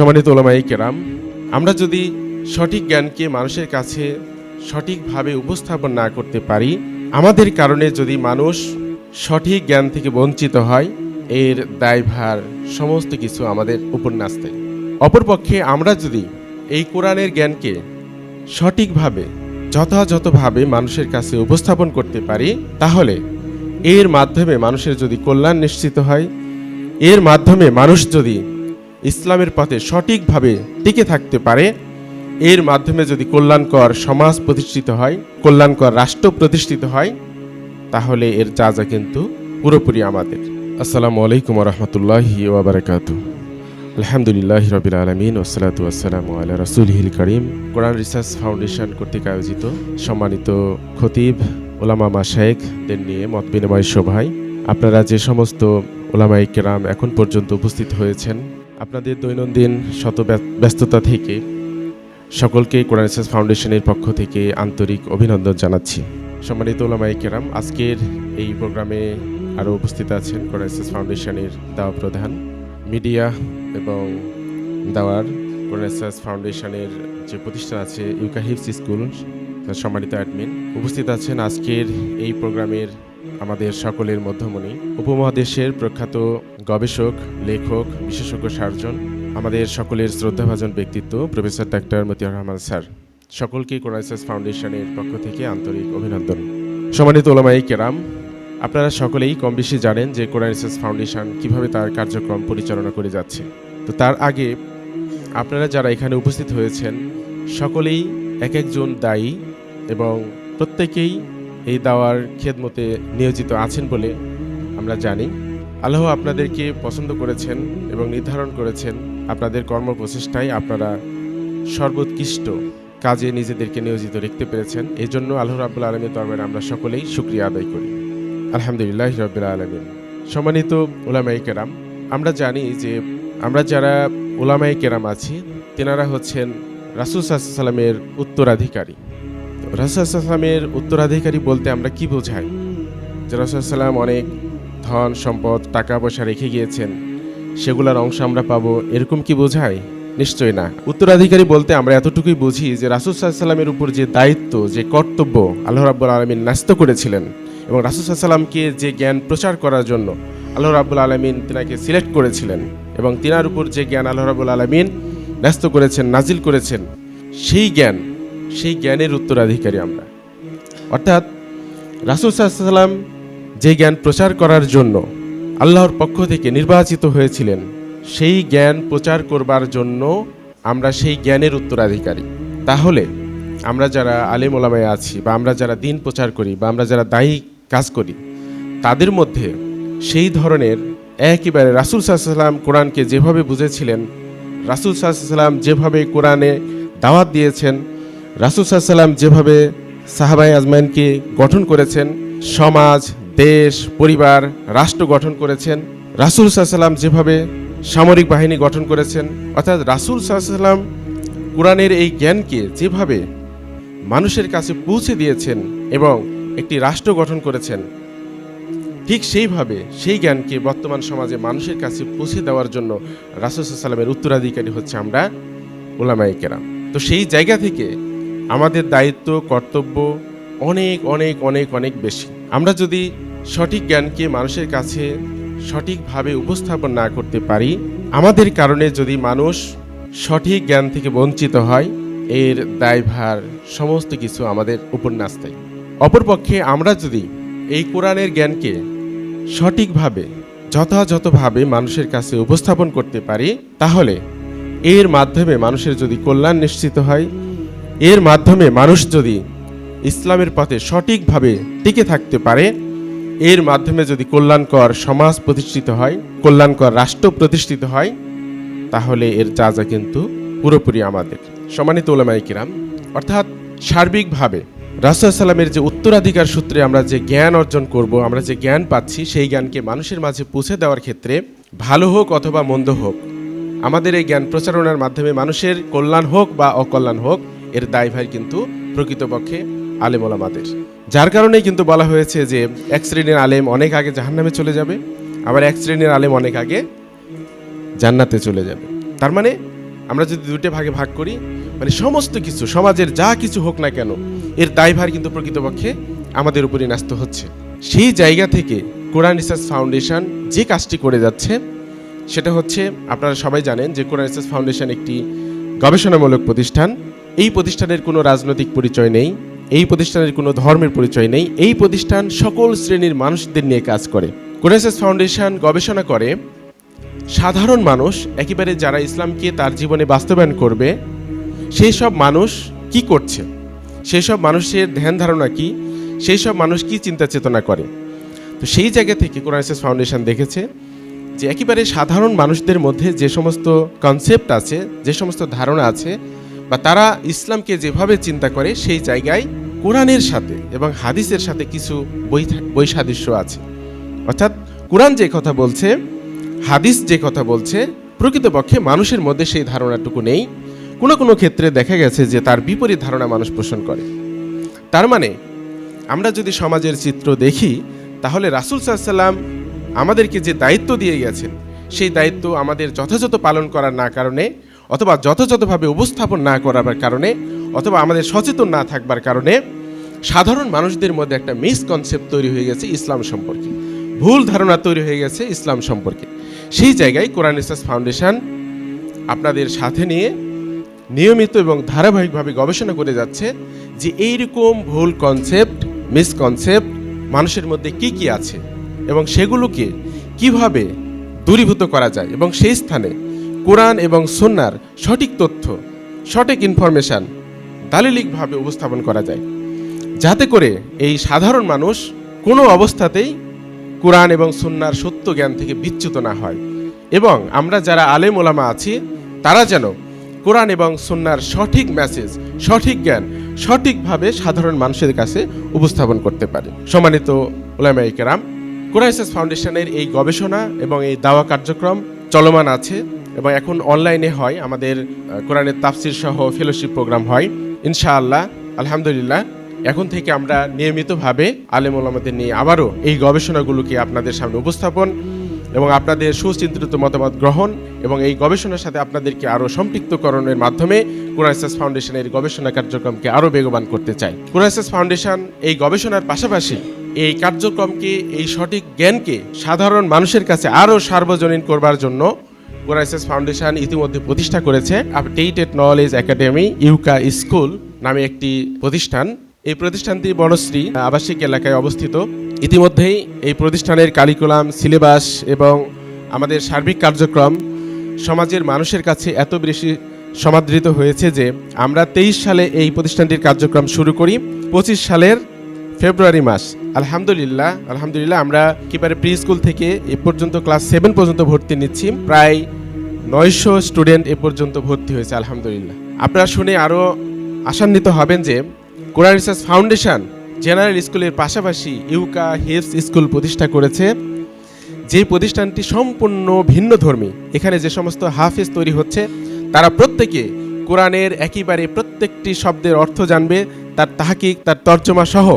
সম্মানিত ওলামাই কেরাম, আমরা যদি সঠিক জ্ঞানকে মানুষের কাছে সঠিকভাবে উপস্থাপন না করতে পারি, আমাদের কারণে যদি মানুষ সঠিক জ্ঞান থেকে বঞ্চিত হয়, এর দায়ভার সমস্ত কিছু আমাদের উপর নাচতে অপরপক্ষে আমরা যদি এই কোরআনের জ্ঞানকে সঠিকভাবে, যথাযথভাবে মানুষের কাছে উপস্থাপন করতে পারি, তাহলে এর মাধ্যমে মানুষের যদি কল্যাণ নিশ্চিত হয়, এর মাধ্যমে মানুষ যদি ইসলামের পথে সঠিকভাবে টিকে থাকতে পারে, এর মাধ্যমে যদি কল্যাণকর সমাজ প্রতিষ্ঠিত হয়, কল্যাণকর রাষ্ট্র প্রতিষ্ঠিত হয়, তাহলে এর যা যা কিন্তু পুরোপুরি আমাদের। আসসালামু আলাইকুম রহমতুল্লাহি ওবরাকাতু আলহামদুলিল্লাহ রবিল আলমিন ওসালাতু আসসালাম আল্লাহ রসুলহিল করিম। কোরআন রিসার্চ ফাউন্ডেশন কর্তৃক আয়োজিত সম্মানিত খতিব, ওলামা মাশায়েকদের নিয়ে মত বিনিময় সভায় আপনারা যে সমস্ত ওলামাই কেরাম এখন পর্যন্ত উপস্থিত হয়েছেন আপনাদের দৈনন্দিন শত ব্যস- ব্যস্ততা থেকে সকলকে কোরআন ফাউন্ডেশনের পক্ষ থেকে আন্তরিক অভিনন্দন জানাচ্ছি। সম্মানিত ওলামাই কেরাম, আজকের এই প্রোগ্রামে আরও উপস্থিত আছেন কোরআন ফাউন্ডেশনের দাওয়া প্রধান, মিডিয়া এবং দাওয়ার কোরআন ফাউন্ডেশনের যে প্রতিষ্ঠান আছে ইউকা হিপস স্কুল সম্মানিত অ্যাডমিন। উপস্থিত আছেন আজকের এই প্রোগ্রামের আমাদের সকলের মধ্যমণি, উপমহাদেশের প্রখ্যাত গবেষক, লেখক, বিশেষজ্ঞ সার্জন, আমাদের সকলের শ্রদ্ধাভাজন ব্যক্তিত্ব professor doctor Motiar Rahman sir. সকলকে কোরআন রিসার্চ ফাউন্ডেশনের পক্ষ থেকে আন্তরিক অভিনন্দন। সম্মানিত ওলামাই কেরাম, আপনারা সকলেই কম বেশি জানেন যে কোরআন রিসার্চ ফাউন্ডেশন কীভাবে তার কার্যক্রম পরিচালনা করে যাচ্ছে। তো তার আগে আপনারা যারা এখানে উপস্থিত হয়েছেন, সকলেই এক একজন দায়ী এবং প্রত্যেকেই এই দাওয়ার খেদমতে নিয়োজিত আছেন বলে আমরা জানি। আল্লাহ আপনাদেরকে পছন্দ করেছেন এবং নির্ধারণ করেছেন। আপনাদের কর্ম প্রচেষ্টায় আপনারা সর্বোৎকৃষ্ট কাজে নিজেদেরকে নিয়োজিত রাখতে পেরেছেন। এই জন্য আল্লাহ রাবুল আলমীর দরবারে আমরা সকলেই সুক্রিয়া আদায় করি। আলহামদুলিল্লাহ রবিল আলমিন। সম্মানিত ওলামাই কেরাম, আমরা জানি যে আমরা যারা ওলামাই কেরাম আছি, তেনারা হচ্ছেন রাসুল সাল্লামের উত্তরাধিকারী। রাসুল সাল্লামের উত্তরাধিকারী বলতে আমরা কি বোঝাই? যে রাসুল সাল্লাম অনেক ধন, সম্পদ টাকা পয়সা রেখে গিয়েছেন। সেগুলোর অংশ আমরা পাবো। এরকম কি বোঝায় নিশ্চয়ই না। উত্তরাধিকারী বলতে আমরা এতটুকুই বুঝি যে রাসুল সাল্লামের উপর যে দায়িত্ব, যে কর্তব্য আল্লাহ রাব্বুল আলমিন ন্যস্ত করেছিলেন এবং রাসুল সাল্লামকে যে জ্ঞান প্রচার করার জন্য আল্লাহ রাব্বুল আলমিন তিনাকে সিলেক্ট করেছিলেন এবং তিনার উপর যে জ্ঞান আল্লাহ রাবুল আলমিন ন্যস্ত করেছেন নাজিল করেছেন, সেই জ্ঞান সেই জ্ঞানের উত্তরাধিকারী আমরা। অর্থাৎ রাসুল সাল্লাম যে জ্ঞান প্রচার করার জন্য আল্লাহর পক্ষ থেকে নির্বাচিত হয়েছিলেন, সেই জ্ঞান প্রচার করবার জন্য আমরা সেই জ্ঞানের উত্তরাধিকারী। তাহলে আমরা যারা আলেম ওলামায় আছি বা আমরা যারা দিন প্রচার করি বা আমরা যারা দায়ী কাজ করি, তাদের মধ্যে সেই ধরনের একেবারে রাসুল সাল্লাম কোরআনকে যেভাবে বুঝেছিলেন, রাসুল সাল্লাম যেভাবে কোরআনে দাওয়াত দিয়েছেন রাসুল সাল্লাম যেভাবে সাহাবাই আজমাইনকে গঠন করেছেন, সমাজ, দেশ, পরিবার, রাষ্ট্র গঠন করেছেন, রাসুল সাল্লাম যেভাবে সামরিক বাহিনী গঠন করেছেন, অর্থাৎ রাসুল সাল্লাম কোরআনের এই জ্ঞানকে যেভাবে মানুষের কাছে পৌঁছে দিয়েছেন এবং একটি রাষ্ট্র গঠন করেছেন, ঠিক সেইভাবে সেই জ্ঞানকে বর্তমান সমাজে মানুষের কাছে পৌঁছে দেওয়ার জন্য রাসুল সাল্লামের উত্তরাধিকারী হচ্ছে আমরা ওলামাই কেরাম। তো সেই জায়গা থেকে আমাদের দায়িত্ব, কর্তব্য অনেক অনেক অনেক অনেক বেশি। আমরা যদি সঠিক জ্ঞানকে মানুষের কাছে সঠিকভাবে উপস্থাপন না করতে পারি, আমাদের কারণে যদি মানুষ সঠিক জ্ঞান থেকে বঞ্চিত হয়, এর দায়ভার সমস্ত কিছু আমাদের উপর নাস্তায় অপরপক্ষে আমরা যদি এই কোরআনের জ্ঞানকে সঠিকভাবে, যথাযথভাবে মানুষের কাছে উপস্থাপন করতে পারি, তাহলে এর মাধ্যমে মানুষের যদি কল্যাণ নিশ্চিত হয় এর মাধ্যমে মানুষ যদি ইসলামের পথে সঠিকভাবে টিকে থাকতে পারে, এর মাধ্যমে যদি কল্যাণকর সমাজ প্রতিষ্ঠিত হয়, কল্যাণকর রাষ্ট্র প্রতিষ্ঠিত হয়, তাহলে এর যা যা কিন্তু পুরোপুরি আমাদের। সম্মানিত ওলামাই কিরাম, অর্থাৎ সার্বিকভাবে রাসুল সাল্লামের যে উত্তরাধিকার সূত্রে আমরা যে জ্ঞান অর্জন করব, আমরা যে জ্ঞান পাচ্ছি, সেই জ্ঞানকে মানুষের মাঝে পৌঁছে দেওয়ার ক্ষেত্রে ভালো হোক অথবা মন্দ হোক, আমাদের এই জ্ঞান প্রচারণার মাধ্যমে মানুষের কল্যাণ হোক বা অকল্যাণ হোক এর দায়ভার কিন্তু প্রকৃতপক্ষে আলেম ওলামাদের। যার কারণেই কিন্তু বলা হয়েছে যে এক শ্রেণির আলেম অনেক আগে জাহান্নামে চলে যাবে, আবার এক শ্রেণির আলেম অনেক আগে জান্নাতে চলে যাবে। তার মানে আমরা যদি দুটো ভাগে ভাগ করি মানে সমস্ত কিছু, সমাজের যা কিছু হোক না কেন, এর দায়ভার কিন্তু প্রকৃতপক্ষে আমাদের উপরই ন্যস্ত হচ্ছে। সেই জায়গা থেকে কোরআন রিসার্চ ফাউন্ডেশন যে কাজটি করে যাচ্ছে, সেটা হচ্ছে আপনারা সবাই জানেন যে কোরআন রিসার্চ ফাউন্ডেশন একটি গবেষণামূলক প্রতিষ্ঠান। এই প্রতিষ্ঠানের কোনো রাজনৈতিক পরিচয় নেই, এই প্রতিষ্ঠানের কোনো ধর্মের পরিচয় নেই, এই প্রতিষ্ঠান সকল শ্রেণির মানুষদের নিয়ে কাজ করে। রিসার্চ ফাউন্ডেশন গবেষণা করে, সাধারণ মানুষ, একেবারে যারা ইসলামকে তার জীবনে বাস্তবায়ন করবে, সেই সব মানুষ কি করছে? সেই সব মানুষের ধ্যান ধারণা কি? সেই সব মানুষ কি চিন্তা চেতনা করে? তো সেই জায়গা থেকে কোরআন রিসার্চ ফাউন্ডেশন দেখেছে যে একেবারে সাধারণ মানুষদের মধ্যে যে সমস্ত কনসেপ্ট আছে, যে সমস্ত ধারণা আছে বা তারা ইসলামকে যেভাবে চিন্তা করে, সেই জায়গায় কোরআনের সাথে এবং হাদিসের সাথে কিছু বৈসাদৃশ্য আছে। অর্থাৎ কোরআন যে কথা বলছে, হাদিস যে কথা বলছে, প্রকৃতপক্ষে মানুষের মধ্যে সেই ধারণাটুকু নেই। কোনো কোনো ক্ষেত্রে দেখা গেছে যে তার বিপরীত ধারণা মানুষ পোষণ করে। তার মানে আমরা যদি সমাজের চিত্র দেখি, তাহলে রাসুল সাল্লাম আমাদেরকে যে দায়িত্ব দিয়ে গেছেন, সেই দায়িত্ব আমাদের যথাযথ পালন করার না কারণে অথবা যথাযথভাবে উপস্থাপন না করার কারণে অথবা আমাদের সচেতন না থাকবার কারণে সাধারণ মানুষদের মধ্যে একটা মিসকনসেপ্ট তৈরি হয়ে গেছে ইসলাম সম্পর্কে। ভুল ধারণা তৈরি হয়ে গেছে ইসলাম সম্পর্কে। সেই জায়গায় কোরআন রিসার্চ ফাউন্ডেশন আপনাদের সাথে নিয়ে নিয়মিত এবং ধারাবাহিকভাবে গবেষণা করে যাচ্ছে যে এইরকম ভুল কনসেপ্ট মিসকনসেপ্ট মানুষের মধ্যে কি কি আছে এবং সেগুলোকে কীভাবে দূরীভূত করা যায় এবং সেই স্থানে কোরআন এবং সন্ন্যার সঠিক তথ্য, সঠিক ইনফরমেশান দালিলিকভাবে উপস্থাপন করা যায়। যাতে করে এই সাধারণ মানুষ কোনো অবস্থাতেই কোরআন এবং সুন্নার সত্য জ্ঞান থেকে বিচ্যুত না হয় এবং আমরা যারা আলেম ওলামা আছি, তারা যেন কোরআন এবং সুন্নার সঠিক মেসেজ সঠিক জ্ঞান, সঠিকভাবে সাধারণ মানুষের কাছে উপস্থাপন করতে পারে। সম্মানিত ওলামাই কেরাম কোরআইসাস ফাউন্ডেশনের এই গবেষণা এবং এই দাওয়া কার্যক্রম চলমান আছে। এবং এখন অনলাইনে হয়, আমাদের কোরআনের তাফসির সহ ফেলোশিপ প্রোগ্রাম হয়। ইনশাআল্লাহ, আলহামদুলিল্লাহ, এখন থেকে আমরা নিয়মিতভাবে আলেম ওলামাদের নিয়ে আবারও এই গবেষণাগুলোকে আপনাদের সামনে উপস্থাপন এবং আপনাদের সুচিন্তিত মতামত গ্রহণ এবং এই গবেষণার সাথে আপনাদেরকে আরও সম্পৃক্তকরণের মাধ্যমে কোরআসাস ফাউন্ডেশনের গবেষণা কার্যক্রমকে আরও বেগবান করতে চাই। কোরআসাস ফাউন্ডেশন এই গবেষণার পাশাপাশি এই কার্যক্রমকে, এই সঠিক জ্ঞানকে সাধারণ মানুষের কাছে আরও সার্বজনীন করবার জন্য কোরাইসাস ফাউন্ডেশন ইতিমধ্যে প্রতিষ্ঠা করেছে আপডেটেড নলেজ একাডেমি ইউকা স্কুল নামে একটি প্রতিষ্ঠান। এই প্রতিষ্ঠানটি বনশ্রী, আবাসিক এলাকায় অবস্থিত। ইতিমধ্যেই এই প্রতিষ্ঠানের কারিকুলাম সিলেবাস এবং আমাদের সার্বিক কার্যক্রম সমাজের মানুষের কাছে এত বেশি সমাদৃত হয়েছে যে আমরা তেইশ সালে এই প্রতিষ্ঠানটির কার্যক্রম শুরু করি। পঁচিশ সালের ফেব্রুয়ারি মাস। আলহামদুলিল্লাহ আলহামদুলিল্লাহ, আমরা কিপারে প্রি স্কুল থেকে এ পর্যন্ত ক্লাস সেভেন পর্যন্ত ভর্তি নিচ্ছি। প্রায় নয়শো স্টুডেন্ট এ পর্যন্ত ভর্তি হয়েছে, আলহামদুলিল্লাহ। আপনারা শুনে আরও আশান্বিত হবেন যে কোরআন রিসার্চ ফাউন্ডেশন জেনারেল স্কুলের পাশাপাশি ইউকা হিপস স্কুল প্রতিষ্ঠা করেছে। যে প্রতিষ্ঠানটি সম্পূর্ণ ভিন্ন ধর্মী, এখানে যে সমস্ত হাফেজ তৈরি হচ্ছে, তারা প্রত্যেকে কোরআনের একেবারে প্রত্যেকটি শব্দের অর্থ জানবে, তার তাহাকিক, তার তর্জমা সহ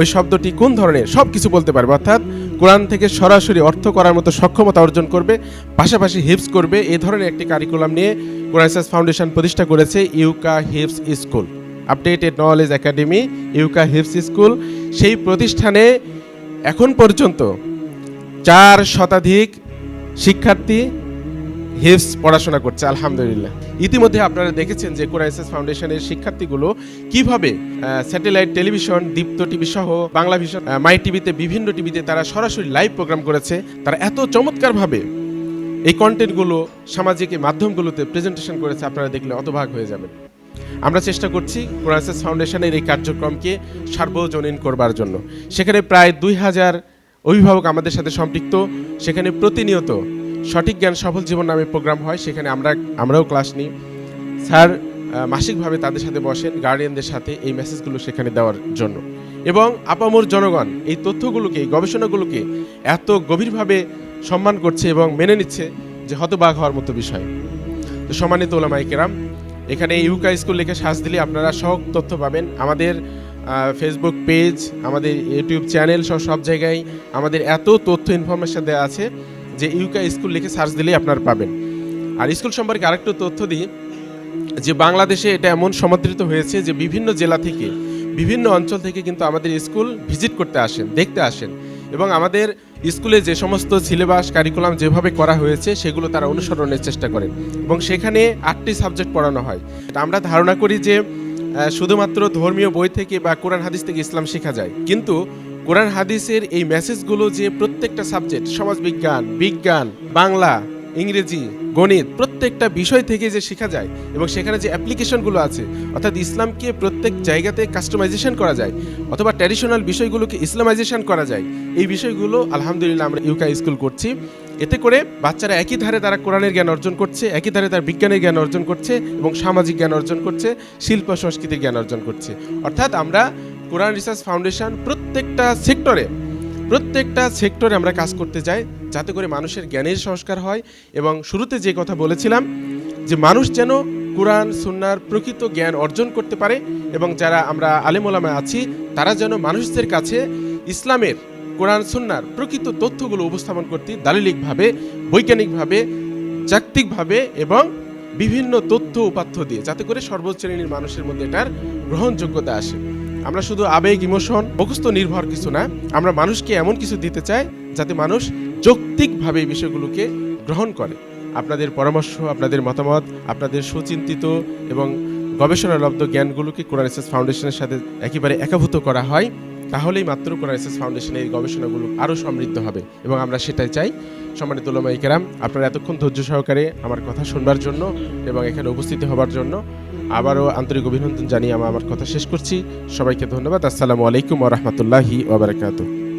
ওই শব্দটি কোন ধরনের? সব কিছু বলতে পারবে, অর্থাৎ কোরআন থেকে সরাসরি অর্থ করার মতো সক্ষমতা অর্জন করবে, পাশাপাশি হিপস করবে, এ ধরনের একটি কারিকুলাম নিয়ে কোরআন ফাউন্ডেশন প্রতিষ্ঠা করেছে ইউকা হিপস স্কুল। আপডেটেড নলেজ একাডেমি ইউকা হিপস স্কুল। সেই প্রতিষ্ঠানে এখন পর্যন্ত চার শতাধিক শিক্ষার্থী হিপস পড়াশোনা করছে, আলহামদুলিল্লাহ। ইতিমধ্যে আপনারা দেখেছেন যে কোরাইসাস ফাউন্ডেশনের শিক্ষার্থীগুলো কীভাবে স্যাটেলাইট টেলিভিশন, দীপ্ত টিভি সহ বাংলা ভিশন মাই টিভিতে, বিভিন্ন টিভিতে তারা সরাসরি লাইভ প্রোগ্রাম করেছে। তারা এত চমৎকারভাবে এই কন্টেন্টগুলো, সামাজিক মাধ্যমগুলোতে প্রেজেন্টেশন করেছে, আপনারা দেখলে অতভাগ হয়ে যাবেন। আমরা চেষ্টা করছি কোরআসাস ফাউন্ডেশনের এই কার্যক্রমকে সার্বজনীন করবার জন্য। সেখানে প্রায় দুই হাজার অভিভাবক আমাদের সাথে সম্পৃক্ত। সেখানে প্রতিনিয়ত সঠিক জ্ঞান সফল জীবন নামে প্রোগ্রাম হয়, সেখানে আমরা আমরাও ক্লাস নিই। স্যার মাসিকভাবে তাদের সাথে বসেন গার্ডিয়ানদের সাথে এই মেসেজগুলো সেখানে দেওয়ার জন্য। এবং আপামর জনগণ এই তথ্যগুলোকে এই গবেষণাগুলোকে এত গভীরভাবে সম্মান করছে এবং মেনে নিচ্ছে যে হতবাক হওয়ার মতো বিষয়। তো সম্মানিত ওলামাই কেরাম, এখানে ইউকা স্কুল লিখে সার্চ দিলে আপনারা সব তথ্য পাবেন। আমাদের ফেসবুক পেজ আমাদের ইউটিউব চ্যানেল সহ সব জায়গায় আমাদের এত তথ্য ইনফরমেশন দেওয়া আছে। যে ইউকা স্কুল লিখে সার্চ দিলেই আপনারা পাবেন। আর স্কুল সম্পর্কে আরেকটু তথ্য দিই, যে বাংলাদেশে এটা এমন সমাদৃত হয়েছে যে বিভিন্ন জেলা থেকে, বিভিন্ন অঞ্চল থেকে কিন্তু আমাদের স্কুল ভিজিট করতে আসেন, দেখতে আসেন। এবং আমাদের স্কুলে যে সমস্ত সিলেবাস, কারিকুলাম যেভাবে করা হয়েছে, সেগুলো তারা অনুসরণের চেষ্টা করেন। এবং সেখানে আটটি সাবজেক্ট পড়ানো হয়। আমরা ধারণা করি যে শুধুমাত্র ধর্মীয় বই থেকে বা কোরআন, হাদিস থেকে ইসলাম শেখা যায়। কিন্তু কোরআন হাদিসের এই মেসেজগুলো যে প্রত্যেকটা সাবজেক্ট, সমাজবিজ্ঞান, বিজ্ঞান, বাংলা, ইংরেজি, গণিত, প্রত্যেকটা বিষয় থেকে যে শেখা যায় এবং সেখানে যে অ্যাপ্লিকেশনগুলো আছে, অর্থাৎ ইসলামকে প্রত্যেক জায়গাতে কাস্টমাইজেশন করা যায় অথবা ট্র্যাডিশনাল বিষয়গুলোকে ইসলামাইজেশন করা যায়, এই বিষয়গুলো আলহামদুলিল্লাহ আমরা ইউকা স্কুল করছি। এতে করে বাচ্চারা একই ধারে তারা কোরআনের জ্ঞান অর্জন করছে, একই ধারে তার বিজ্ঞানের জ্ঞান অর্জন করছে এবং সামাজিক জ্ঞান অর্জন করছে, শিল্প, সংস্কৃতির জ্ঞান অর্জন করছে। অর্থাৎ আমরা কোরআন রিসার্চ ফাউন্ডেশন প্রত্যেকটা সেক্টরে প্রত্যেকটা সেক্টরে আমরা কাজ করতে যাই যাতে করে মানুষের জ্ঞানের সংস্কার হয় এবং শুরুতে যে কথা বলেছিলাম যে মানুষ যেন কোরআন, সুন্নার প্রকৃত জ্ঞান অর্জন করতে পারে এবং যারা আমরা আলেমোলামা আছি, তারা যেন মানুষদের কাছে ইসলামের, কোরআন, সুন্নার প্রকৃত তথ্যগুলো উপস্থাপন করতে দালিলিকভাবে, বৈজ্ঞানিকভাবে জাগতিকভাবে এবং বিভিন্ন তথ্য উপাত্য দিয়ে যাতে করে সর্বোচ্চ শ্রেণির মানুষের মধ্যে এটার গ্রহণযোগ্যতা আসে। আমরা শুধু আবেগ ইমোশন মুখস্থ, নির্ভর কিছু না, আমরা মানুষকে এমন কিছু দিতে চাই যাতে মানুষ যৌক্তিকভাবে এই বিষয়গুলোকে গ্রহণ করে। আপনাদের পরামর্শ, আপনাদের মতামত, আপনাদের সুচিন্তিত এবং গবেষণালব্ধ জ্ঞানগুলোকে কোরআন রিসার্চ ফাউন্ডেশনের সাথে একেবারে একাভূত করা হয়, তাহলেই মাত্র কোরআন রিসার্চ ফাউন্ডেশনের এই গবেষণাগুলো আরও সমৃদ্ধ হবে এবং আমরা সেটাই চাই। সম্মানিত কেরাম, আপনারা এতক্ষণ ধৈর্য সহকারে আমার কথা শুনবার জন্য এবং এখানে উপস্থিত হবার জন্য আবারও আন্তরিক অভিনন্দন জানিয়ে আমি আমার কথা শেষ করছি। সবাইকে ধন্যবাদ। আসসালামু আলাইকুম ওরহমতুল্লাহি ওবরাকাতুহ